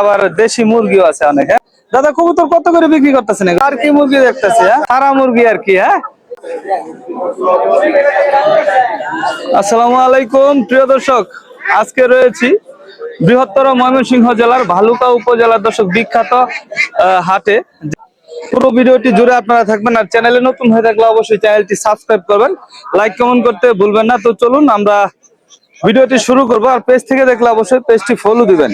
আবার দেশি মুরগিও আছে অনেক। হ্যাঁ দাদা, কবুতর কত করে বিক্রি করতেছেন? আর কি মুরগি দেখতেছি হ্যাঁ? সারা মুরগি আর কি হ্যাঁ? আসসালামু আলাইকুম, প্রিয় দর্শক, আজকে রয়েছি বৃহত্তর ময়মনসিংহ জেলার ভালুকা উপজেলার দর্শক বিখ্যাত হাটে। পুরো ভিডিওটি জুড়ে আপনারা থাকবেন আর চ্যানেলে নতুন হয়ে থাকলে অবশ্যই চ্যানেলটি সাবস্ক্রাইব করবেন, লাইক, কমেন্ট করতে ভুলবেন না। তো চলুন আমরা ভিডিওটি শুরু করব। আর পেজ থেকে দেখলে অবশ্যই পেজটি ফলো দিবেন।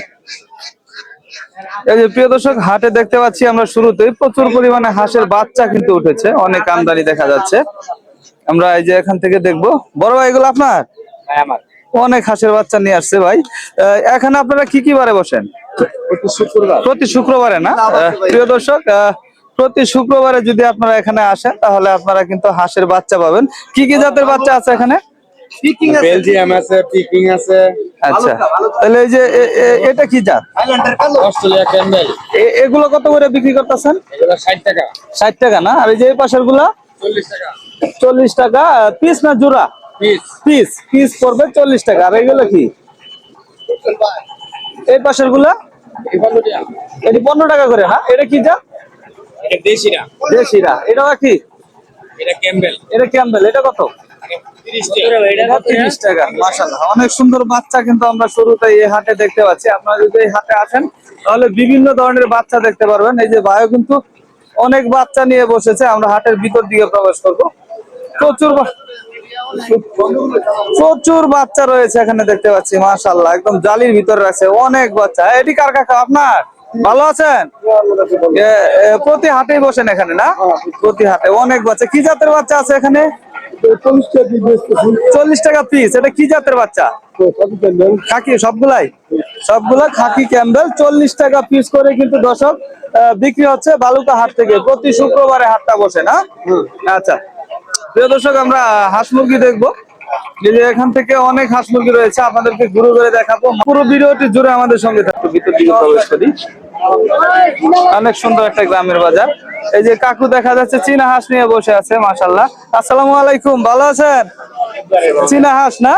এই যে প্রিয় দর্শক হাটে দেখতে পাচ্ছি আমরা শুরুতেই প্রচুর পরিমাণে হাঁসের বাচ্চা কিন্তু উঠেছে। অনেক আমদানি দেখা যাচ্ছে। আমরা এই যে এখান থেকে দেখব। বড় ভাই এগুলো আপনার? অনেক হাঁসের বাচ্চা নিয়ে আসছে ভাই। আহ, এখানে আপনারা কি কি বারে বসেন? প্রতি শুক্রবারে। না? আহ, প্রিয় দর্শক আহ, প্রতি শুক্রবারে যদি আপনারা এখানে আসেন তাহলে আপনারা কিন্তু হাঁসের বাচ্চা পাবেন। কি কি জাতের বাচ্চা আছে এখানে? বেলজিয়াম আছে পিকিং আছে। আচ্ছা। তাহলে এই যে এটা কি জাত? এগুলো কত করে বিক্রি করতেছেন? এগুলো ষাট টাকা। ষাট টাকা না? আর এই যে এই পাশেরগুলা চল্লিশ টাকা। চল্লিশ টাকা। পিস না জোড়া? পিস। পিস পিস পড়বে চল্লিশ টাকা। আর এগুলো কি? এই পাশেরগুলা এটি পনেরো টাকা করে না এটা কি যা এটা দেশিরা। দেশিরা। এটা কি? এটা ক্যাম্বেল। এটা ক্যাম্বেল। এটা কত? তিরিশ টাকা। তিরিশ টাকা অনেক সুন্দর বাচ্চা কিন্তু আমরা শুরুতে এই হাটে দেখতে পাচ্ছি। আপনারা যদি এই হাটে আসেন তাহলে বিভিন্ন ধরনের বাচ্চা দেখতে পারবেন। এই যে ভাইও কিন্তু অনেক বাচ্চা নিয়ে বসেছে। আমরা হাটের ভিতর দিকে প্রবেশ করব। প্রচুর প্রচুর বাচ্চা রয়েছে এখানে দেখতে পাচ্ছি মাশাআল্লাহ। একদম জালির ভিতরে আছে। অনেক বাচ্চা। এটি কার কাকা আপনার? ভালো আছেন? প্রতি হাটেই বসেন এখানে না? প্রতি হাটে অনেক বাচ্চা। কি জাতের বাচ্চা আছে এখানে? চল্লিশ টাকা পিস এটা কি জাতের বাচ্চা? খাকি সবগুলাই? সবগুলা খাকি ক্যাম্বেল চল্লিশ টাকা পিস করে কিন্তু দর্শক বিক্রি হচ্ছে বালুকা হাট থেকে। প্রতি শুক্রবারে হাটটা বসে না? আচ্ছা। প্রিয় দর্শক আমরা হাঁস মুরগি দেখব। যে এখান থেকে অনেক হাঁস মুরগি রয়েছে আপনাদেরকে ঘুরে ঘুরে দেখাবো। পুরো ভিডিওটি জুড়ে আমাদের সঙ্গে থাকতো ভিতর দিকে প্রবেশ করি। অনেক সুন্দর একটা গ্রামের বাজার। এই যে কাকু দেখা যাচ্ছে চীনা হাঁস নিয়ে বসে আছে মাশাল্লাহ আসসালামু আলাইকুম ভালো আছেন? চীনা হাঁস না?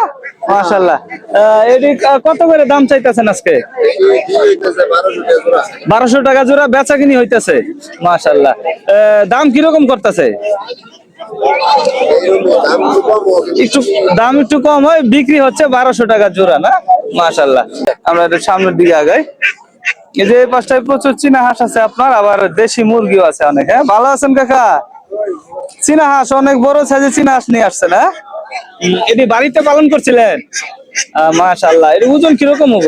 মাশাল্লাহ আহ, এটি কত করে দাম চাইতেছেন আজকে? বারোশো টাকা জোড়া বেচা কিনি হইতেছে মাশাল্লাহ আহ, দাম কীরকম করতেছে? একটু দাম একটু কম হয় বিক্রি হচ্ছে বারোশো টাকা জোড়া না? মাশাল্লাহ আমরা সামনের দিকে আগাই। এই যে এই পাশটায় প্রচুর চীনা হাঁস আছে আপনার আবার দেশি মুরগিও আছে অনেক হ্যাঁ? ভালো আছেন কাকা? চীনা হাঁস অনেক বড় সাইজের চীনা হাঁস নিয়ে আসছেন হ্যাঁ? এটি বাড়িতে পালন করছিলেন? মাশাল্লাহ এর ওজন কীরকম হব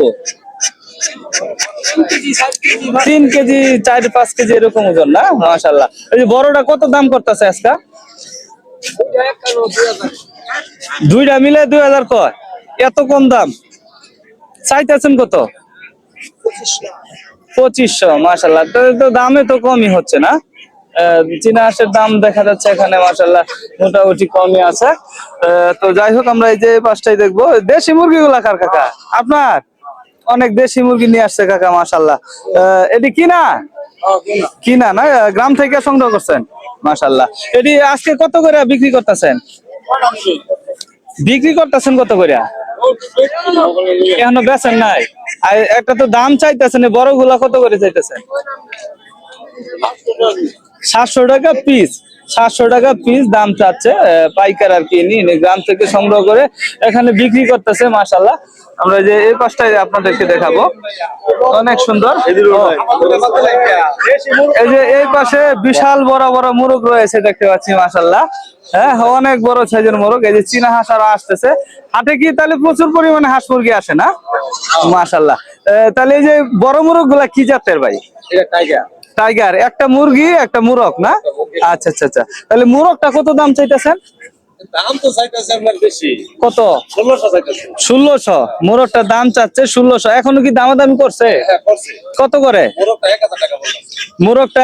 তিন কেজি চার পাঁচ কেজি এরকম ওজন না? মাশাল্লাহ এই যে বড়টা কত দাম করতেছে আজকা? দুইটা মিলে দুই হাজার কয়। এত কম দাম। চাইতেছেন কত? পঁচিশশো মাসাল্লাহ তো দামে তো কমই হচ্ছে না। চীনা হাঁসের দাম দেখা যাচ্ছে এখানে মাসাল্লাহ মোটামুটি কমই আছে। তো যাই হোক আমরা এই যে এই পাশটাই দেখব। দেশি মুরগি গুলা কার কাকা? আপনার? অনেক দেশি মুরগি নিয়ে আসছে কাকা মাসাল্লাহ এটি কিনা? কিনা। না? গ্রাম থেকে সংগ্রহ করছেন মাসাল্লাহ এটি আজকে কত করে বিক্রি করতেছেন? বিক্রি করতেছেন কত করে? এখনও বেচেন নাই? আর একটা তো দাম চাইতেছেন বড়গুলা কত করে চাইতেছেন সাতশো টাকা পিস সাতশো টাকা পিস দাম চাচ্ছে পাইকার আর কি নিয়ে গ্রাম থেকে সংগ্রহ করে এখানে বিক্রি করতেছে মাসাল্লাহ আমরা যে এই পাশটাই আপনাদেরকে দেখাবো। অনেক সুন্দর। এই যে এই পাশে বিশাল বড় বড় মুরগ রয়েছে, দেখতে পাচ্ছি মাসাল্লাহ হ্যাঁ অনেক বড় সাইজের মোরগ। এই যে চীনা হাঁস আরও আসতেছে। হাটে কি তাহলে প্রচুর পরিমাণে হাঁস মুরগি আসে না? মাসাল্লাহ তাহলে এই যে বড় মুরগগুলা কি জাতের ভাই? টাইগার একটা মুরগি একটা মুরগ না? আচ্ছা আচ্ছা আচ্ছা। তাহলে মুরগটা কত দাম চাইতেছেন? দাম তো চাইতেছে আপনার বেশি। কত? ষোলোশো চাইতেছে। ষোলোশো। মুরগটার দাম চাচ্ছে ষোলোশো। এখনও কি দামাদামি করছে? হ্যাঁ কত করে? মোরগটা এক হাজার মুরগটা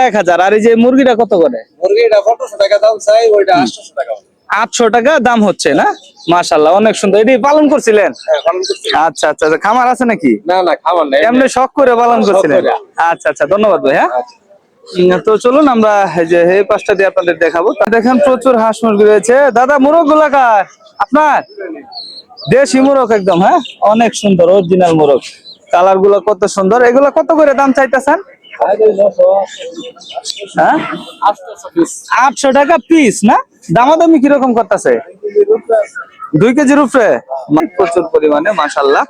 আর এই যে মুরগিটা কত করে? মুরগি পনেরোশো টাকা দাম চাই ওইটা আটশোশো টাকা বলে। আটশো টাকা দাম হচ্ছে না? মাশাল্লাহ অনেক সুন্দর। এটি পালন করছিলেন? হ্যাঁ আচ্ছা আচ্ছা আচ্ছা, খামার আছে নাকি? না না খাবার নেই। এমনি শখ করে পালন করছিলেন? আচ্ছা আচ্ছা ধন্যবাদ ভাই হ্যাঁ? আচ্ছা। তো চলুন আমরা এই যে এই পাশটা দিয়ে আপনাদের দেখাবো। দেখেন প্রচুর হাঁস মুরগি রয়েছে। দাদা মুরগগুলা কার আপনার? দেশি মুরগ একদম হ্যাঁ? অনেক সুন্দর অরিজিনাল মুরগ। কালারগুলো কত সুন্দর। এগুলো কত করে দাম চাইতেছেন? হ্যাঁ আটশো টাকা পিস না? দামাদামি কীরকম করতেছে? দুই কেজির উপরে প্রচুর পরিমাণে মাসাল্লাহ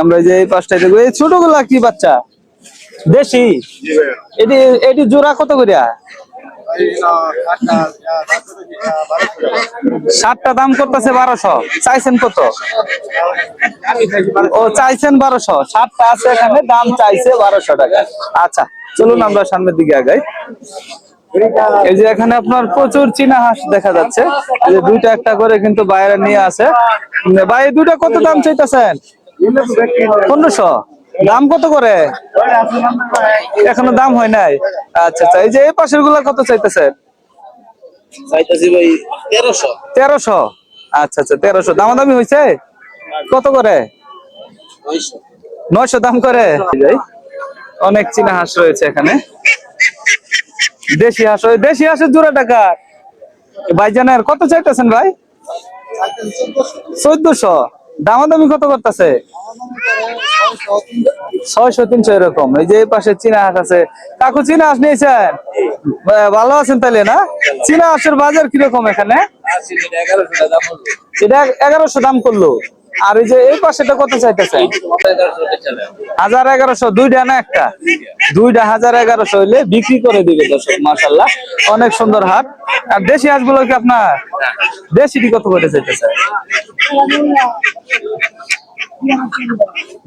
আমরা এই যে এই পাঁচটায় দেখব এই ছোটগুলা কি বাচ্চা? দেশি? এটি এটি জোড়া কত করিয়া? সাতটা দাম করতেছে বারোশো। চাইছেন কত? ও, চাইছেন বারোশো। সাতটা আছে এখানে, দাম চাইছে বারোশো টাকা। আচ্ছা চলুন আমরা সামনের দিকে আগাই। এই যে এখানে আপনার প্রচুর চীনা হাঁস দেখা যাচ্ছে। যে দুইটা একটা করে কিন্তু বাইরে নিয়ে আসে। ভাই দুইটা কত দাম চাইতেছেন? পনেরোশো। দাম কত করে? এখনও দাম হয় নাই? আচ্ছা আচ্ছা এই যে এই পাশেরগুলা কত চাইতেছে তেরোশো। আচ্ছা আচ্ছা তেরোশো। দামাদামি হয়েছে? কত করে? নয়শো। দাম করে। অনেক চীনা হাঁস রয়েছে এখানে। দেশি হাঁস দেশি হাঁসের জোড়া টাকা ভাইজানের কত চাইতেছেন ভাই? চোদ্দশো। দামাদামি কত করতেছে? ছয়শো, তিনশো এরকম। এই যে পাশে চীনা হাঁস আছে। কাকু, চীনা হাঁস নিয়েছেন? ভালো আছেন তাহলে না? চীনা হাঁসের বাজার কীরকম এখানে? এটা এগারোশো দাম করল। আর এই যে এই পাশেটা কত চাইতেছে হাজার এগারোশো, দুইটা না একটা? দুইটা হাজার এগারোশো হইলে বিক্রি করে দিবে দর্শক মাসাল্লাহ অনেক সুন্দর হাট। আর দেশি হাঁসগুলো কি আপনার? দেশিটি কত করে চাইতেছে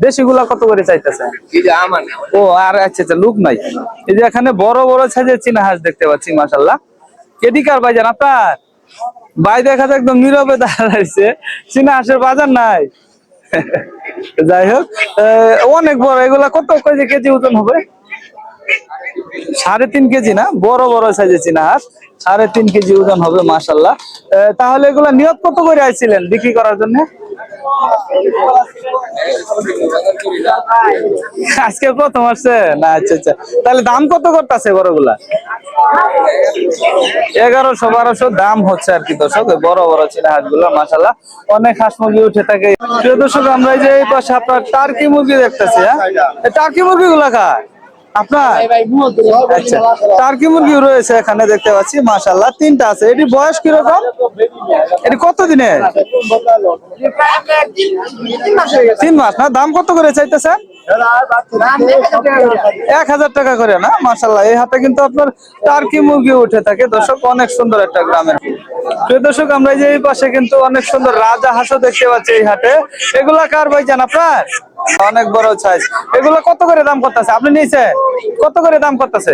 দেশি গুলা কত করে চাইতেছে? ও আর আচ্ছা আচ্ছা লুক নাই। এই যে এখানে বড় বড় সাইজের চীনা হাঁস দেখতে পাচ্ছি মাসাল্লাহ এদিকার ভাই জান আপনার? ভাই দেখা যায় একদম নীরবে দাঁড়াইছে চীনা হাঁসের বাজার নাই। যাই হোক অনেক বড়। এগুলা কত কেজি কেজি ওজন হবে? সাড়ে তিন কেজি না? বড় বড় সাইজের চীনা হাঁস। সাড়ে তিন কেজি ওজন হবে মাসাল্লাহ তাহলে এগুলা নিয়ত কত করে আইছিলেন বিক্রি করার জন্য? আজকে প্রথম আসছে? না আচ্ছা আচ্ছা। তাহলে দাম কত করতেছে বড়গুলা এগারোশো, বারোশো দাম হচ্ছে আর কি, দর্শক। বড় বড় চীনা হাঁসগুলো মাসাল্লাহ অনেক হাঁস মুরগি উঠে থাকে। প্রিয় দর্শক, আমরা যে এই পাশে আপনার টার্কি মুরগি দেখতেছি হ্যাঁ? টার্কি মুরগি গুলা খায় আপনার? আচ্ছা টার্কি মুরগি রয়েছে এখানে দেখতে পাচ্ছি মাসাল্লাহ তিনটা আছে। এটি বয়স কীরকম? এটি কত দিনের? তিন মাস না? দাম কত করে চাইতেছেন? এক হাজার টাকা করে না? মাসাল্লাহ এই হাটে কিন্তু আপনার টার্কি মুরগি উঠে থাকে। দর্শক অনেক সুন্দর একটা গ্রামের। প্রিয় দর্শক আমরা এই যে এই পাশে কিন্তু অনেক সুন্দর রাজা হাঁসও দেখতে পাচ্ছি এই হাটে। এগুলা কার ভাই জান আপনার? অনেক বড় সাইজ এগুলো কত করে দাম করতেছে? আপনি নিয়েছেন কত করে দাম করতেছে?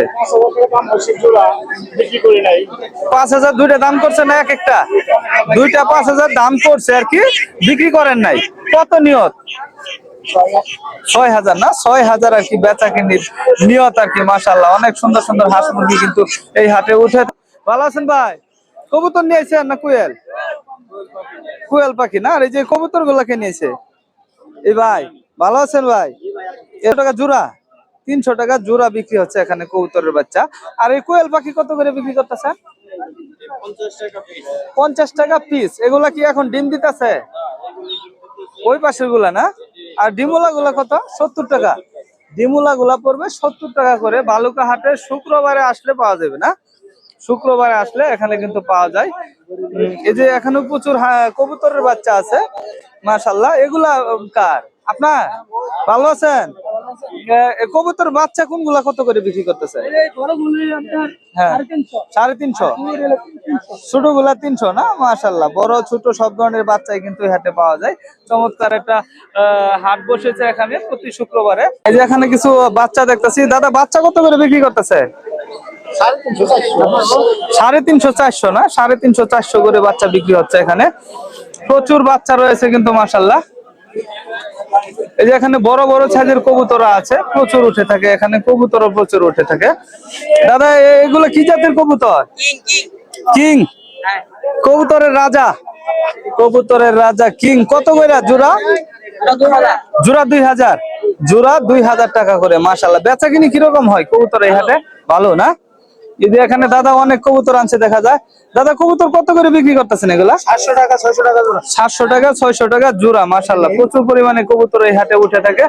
পাঁচ হাজার দুইটা দাম করছে না এক একটা? দুইটা পাঁচ হাজার দাম করছে আর কি, বিক্রি করেন নাই। কত নিয়ত? ছয় হাজার না? ছয় হাজার আর কি বেচা কিনি নিয়ত আর কি মাসাল্লাহ অনেক সুন্দর সুন্দর হাঁস মুরগি কিন্তু এই হাটে উঠে। ভালো আছেন ভাই? কবুতর নিয়েছেন না কুয়েল? কুয়েল পাখি না? আর এই যে কবুতর গুলাকে নিয়েছে এই ভাই ভালো আছেন ভাই? এত টাকা জোড়া? তিনশো টাকা জোড়া বিক্রি হচ্ছে এখানে কবুতরের বাচ্চা। আর এই কোয়েল পাখি কত করে বিক্রি করতেছে? পঞ্চাশ টাকা পিস এগুলা কি এখন ডিম দিতেছে? ওই পাশেরগুলা না? আর ডিমুলা গুলা কত? সত্তর টাকা। ডিমুলা গুলা পড়বে সত্তর টাকা করে। বালুকা হাটে শুক্রবারে আসলে পাওয়া যাবে না? শুক্রবারে আসলে এখানে কিন্তু পাওয়া যায়। এই যে এখানে প্রচুর কবুতরের বাচ্চা আছে। মাশাল্লাহ এগুলা কার? আপনার ভালো আছেন? কবুতর বাচ্চা কোনগুলা কত করে বিক্রি করতেছে? হ্যাঁ। সাড়ে তিনশো। ছোটগুলা তিনশো। না? মাশাল্লাহ বড় ছোট সব ধরনের বাচ্চাই কিন্তু হাটে পাওয়া যায়। চমৎকার একটা আহ, হাট বসেছে এখানে প্রতি শুক্রবারে। এই যে এখানে কিছু বাচ্চা দেখতেছি। দাদা বাচ্চা কত করে বিক্রি করতেছে? সাড়ে তিনশো চারশো। না? সাড়ে তিনশো চারশো করে বাচ্চা বিক্রি হচ্ছে এখানে। প্রচুর বাচ্চা রয়েছে কিন্তু মাসাল্লাহ এই যে এখানে বড় বড় সাইজের কবুতরা আছে প্রচুর উঠে থাকে এখানে কবুতরও প্রচুর উঠে থাকে। দাদা এগুলো কি জাতের কবুতর? কিং কবুতরের রাজা। কবুতরের রাজা কিং। কত করে জোড়া? জোড়া দুই হাজার। জোড়া দুই হাজার টাকা করে মাসাল্লাহ বেচা কিনি কীরকম হয় কবুতর এই হাটে? ভালো না? যদি এখানে দাদা অনেক কবুতর আনছে দেখা যায় দাদা কবুতর কত করে বিক্রি করতেছেন এগুলা? সাতশো টাকা ছয়শো টাকা সাতশো টাকা ছয়শো টাকা জোড়া মাসাল্লাহ প্রচুর পরিমাণে কবুতর এই হাটে উঠে থাকে।